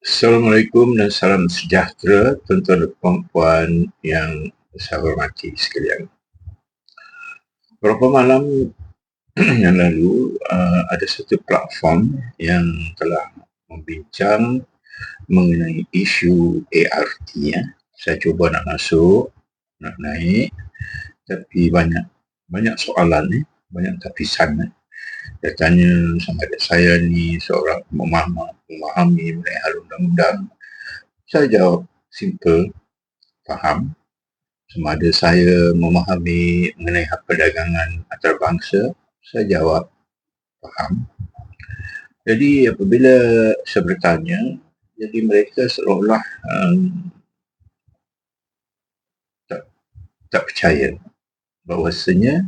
Assalamualaikum dan salam sejahtera tuan-tuan dan puan-puan yang saya hormati sekalian. Beberapa malam yang lalu uh, ada satu platform yang telah membincang mengenai isu ART ya. Saya cuba nak masuk, nak naik tapi banyak banyak soalan ni, banyak tapisan ni. Dia tanya sama ada saya ni seorang memahami, memahami mengenai hal undang-undang. Saya jawab simple, faham. Sama ada saya memahami mengenai hak perdagangan antarabangsa, saya jawab faham. Jadi apabila saya bertanya, jadi mereka seolah-olah um, tak, tak percaya bahawasanya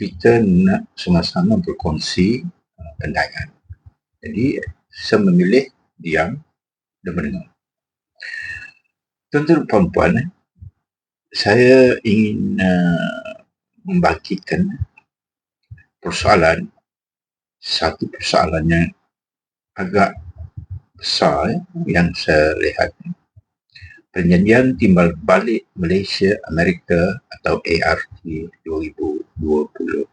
kita nak sama-sama berkongsi uh, pandangan. Jadi, saya memilih diam dan mendengar. Tuan-tuan puan-puan, saya ingin uh, persoalan satu persoalan yang agak besar eh, yang saya lihat perjanjian timbal balik Malaysia Amerika atau ART 2025.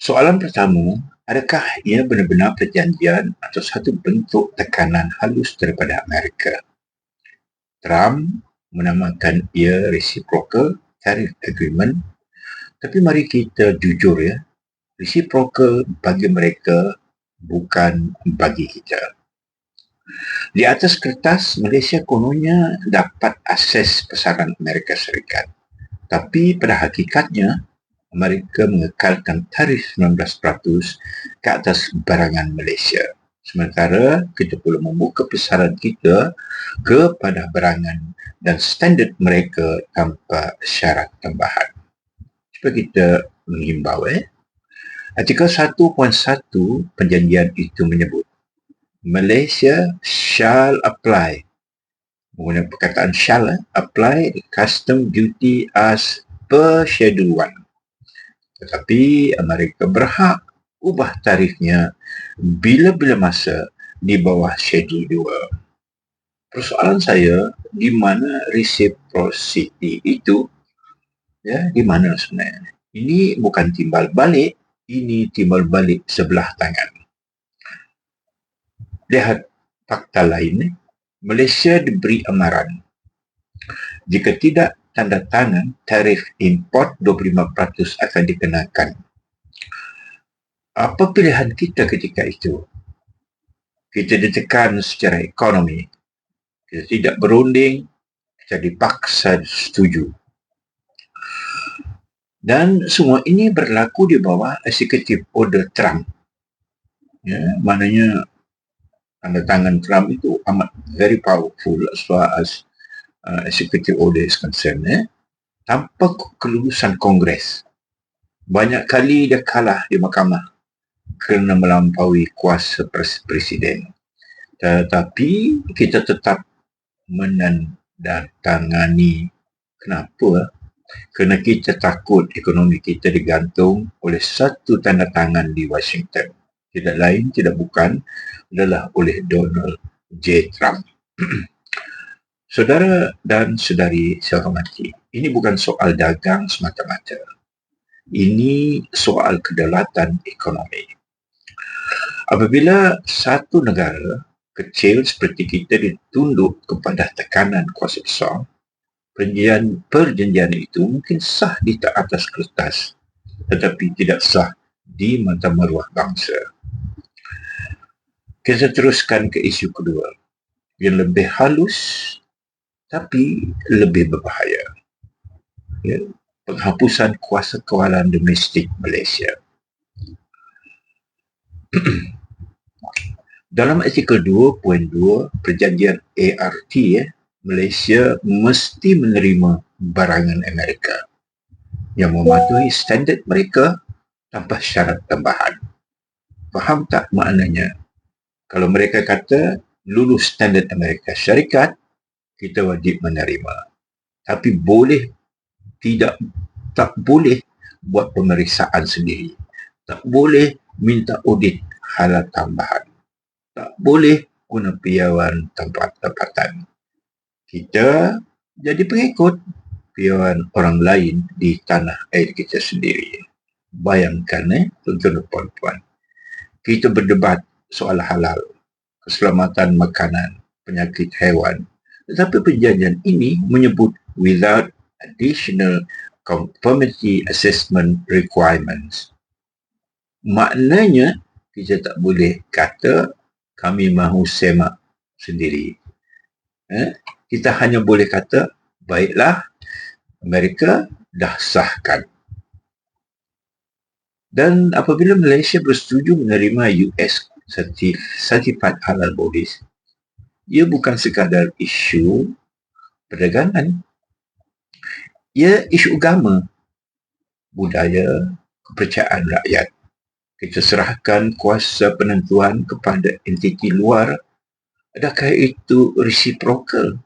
Soalan pertama, adakah ia benar-benar perjanjian atau satu bentuk tekanan halus daripada Amerika? Trump menamakan ia reciprocal tariff agreement tapi mari kita jujur ya reciprocal bagi mereka bukan bagi kita di atas kertas, Malaysia kononnya dapat akses pasaran Amerika Serikat. Tapi pada hakikatnya, Amerika mengekalkan tarif 19% ke atas barangan Malaysia. Sementara kita perlu membuka pasaran kita kepada barangan dan standard mereka tanpa syarat tambahan. Supaya kita mengimbau eh. Artikel 1.1 perjanjian itu menyebut Malaysia shall apply menggunakan perkataan shall eh, apply the custom duty as per schedule 1 tetapi Amerika berhak ubah tarifnya bila-bila masa di bawah schedule 2 persoalan saya di mana reciprocity itu? Ya di mana sebenarnya? Ini bukan timbal balik ini timbal balik sebelah tangan. Lihat fakta lain, Malaysia diberi amaran. Jika tidak tanda tangan, tarif import 25% akan dikenakan. Apa pilihan kita ketika itu? Kita ditekan secara ekonomi. Kita tidak berunding, kita dipaksa setuju. Dan semua ini berlaku di bawah eksekutif order Trump. Ya, maknanya tanda tangan Trump itu amat very powerful as far as uh, executive order is concerned eh? tanpa kelulusan kongres banyak kali dia kalah di mahkamah kerana melampaui kuasa presiden. Tetapi kita tetap menandatangani. Kenapa? Kerana kita takut ekonomi kita digantung oleh satu tanda tangan di Washington tidak lain tidak bukan adalah oleh Donald J. Trump. Saudara dan saudari saya hormati, ini bukan soal dagang semata-mata. Ini soal kedaulatan ekonomi. Apabila satu negara kecil seperti kita ditunduk kepada tekanan kuasa besar, perjanjian, perjanjian itu mungkin sah di atas kertas tetapi tidak sah di mata maruah bangsa. Kita teruskan ke isu kedua yang lebih halus tapi lebih berbahaya. Ya, penghapusan kuasa kawalan domestik Malaysia. Dalam artikel 2.2 perjanjian ART, ya, Malaysia mesti menerima barangan Amerika yang mematuhi standard mereka tanpa syarat tambahan. Faham tak maknanya? Kalau mereka kata lulus standard Amerika Syarikat, kita wajib menerima. Tapi boleh tidak tak boleh buat pemeriksaan sendiri. Tak boleh minta audit halal tambahan. tak boleh guna piawan tempat-tempatan. Kita jadi pengikut piawan orang lain di tanah air kita sendiri. Bayangkan eh, tuan-tuan dan puan-puan. Kita berdebat soal halal, keselamatan makanan, penyakit hewan. Tetapi perjanjian ini menyebut without additional conformity assessment requirements. Maknanya, kita tak boleh kata kami mahu semak sendiri. Eh? Kita hanya boleh kata, baiklah, Amerika dah sahkan. Dan apabila Malaysia bersetuju menerima US Certified Halal Bodies, ia bukan sekadar isu perdagangan. Ia isu agama, budaya, kepercayaan rakyat. Kita serahkan kuasa penentuan kepada entiti luar. Adakah itu reciprocal?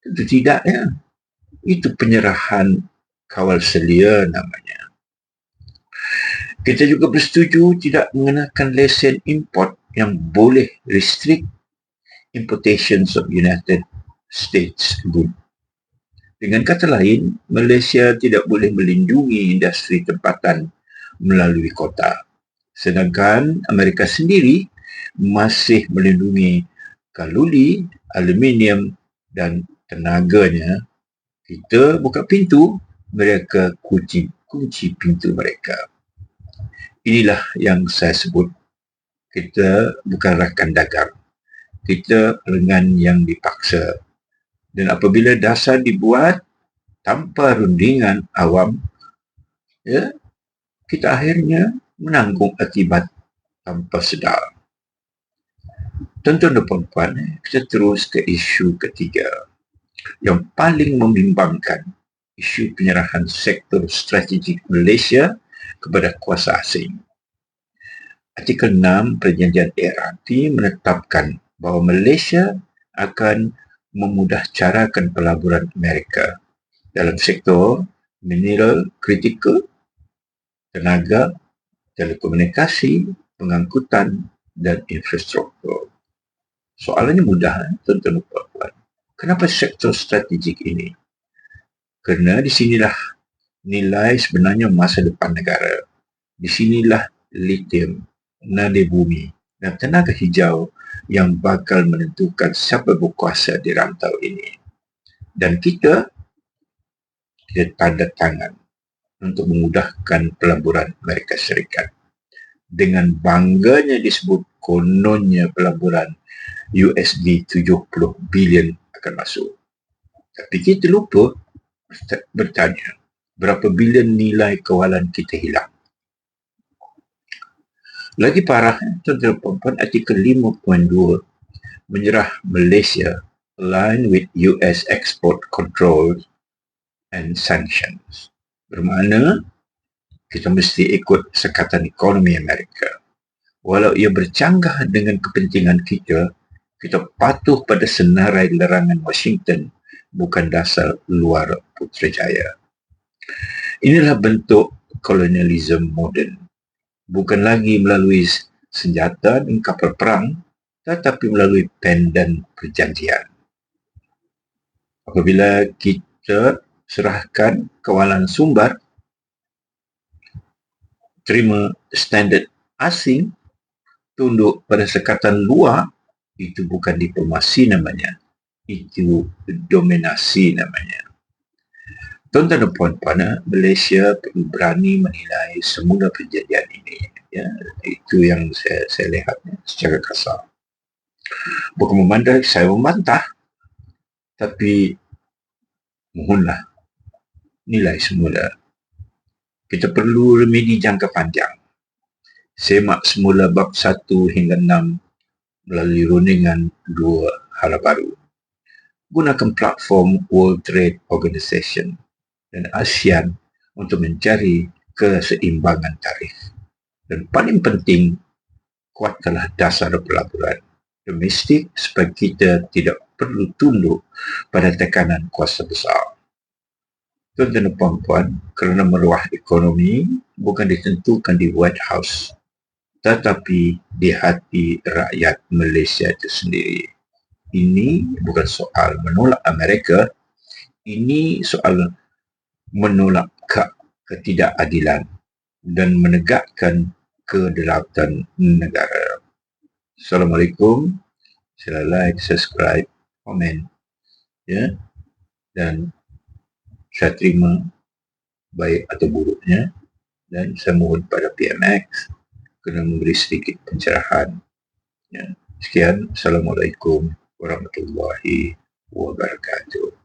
Tentu tidak ya itu penyerahan kawal selia namanya. Kita juga bersetuju tidak mengenakan lesen import yang boleh restrict importations of United States good. Dengan kata lain, Malaysia tidak boleh melindungi industri tempatan melalui kota. Sedangkan Amerika sendiri masih melindungi kaluli, aluminium dan tenaganya kita buka pintu, mereka kunci, kunci pintu mereka. Inilah yang saya sebut kita bukan rakan dagang. Kita lengan yang dipaksa. Dan apabila dasar dibuat tanpa rundingan awam, ya, kita akhirnya menanggung akibat tanpa sedar. Tuan-tuan dan puan-puan, kita terus ke isu ketiga yang paling membimbangkan isu penyerahan sektor strategik Malaysia kepada kuasa asing. Artikel 6 Perjanjian ART menetapkan bahawa Malaysia akan memudahcarakan pelaburan Amerika dalam sektor mineral kritikal, tenaga, telekomunikasi, pengangkutan dan infrastruktur. Soalannya mudah, eh, tuan-tuan dan puan-puan. Kenapa sektor strategik ini? Kerana di sinilah nilai sebenarnya masa depan negara. Di sinilah lithium, nadi bumi dan tenaga hijau yang bakal menentukan siapa berkuasa di rantau ini. Dan kita, kita tanda tangan untuk memudahkan pelaburan Amerika Serikat. Dengan bangganya disebut kononnya pelaburan USD 70 bilion akan masuk. Tapi kita lupa bertanya berapa bilion nilai kawalan kita hilang. Lagi parah, tuan-tuan puan artikel 5.2 menyerah Malaysia align with US export controls and sanctions. Bermakna kita mesti ikut sekatan ekonomi Amerika. Walau ia bercanggah dengan kepentingan kita, kita patuh pada senarai lerangan Washington bukan dasar luar Putrajaya. Inilah bentuk kolonialisme moden. Bukan lagi melalui senjata dan kapal perang tetapi melalui pen dan perjanjian. Apabila kita serahkan kawalan sumber terima standard asing tunduk pada sekatan luar itu bukan diplomasi namanya itu dominasi namanya tuan-tuan dan puan-puan Malaysia berani menilai semula perjanjian ini ya. Itu yang saya, saya lihat ya, secara kasar. Bukan memandang saya membantah tapi mohonlah nilai semula. Kita perlu remedi jangka panjang. Semak semula bab 1 hingga 6 melalui rundingan dua hala baru. Gunakan platform World Trade Organization dan ASEAN untuk mencari keseimbangan tarif. Dan paling penting, kuatkanlah dasar pelaburan domestik supaya kita tidak perlu tunduk pada tekanan kuasa besar. Tuan-tuan dan puan-puan, kerana meruah ekonomi bukan ditentukan di White House tetapi di hati rakyat Malaysia itu sendiri. Ini bukan soal menolak Amerika, ini soal menolak ketidakadilan dan menegakkan kedaulatan negara. Assalamualaikum. Sila like, subscribe, komen. Ya. Dan saya terima baik atau buruknya dan saya mohon pada PMX kena memberi sedikit pencerahan. Ya. Sekian. Assalamualaikum warahmatullahi wabarakatuh.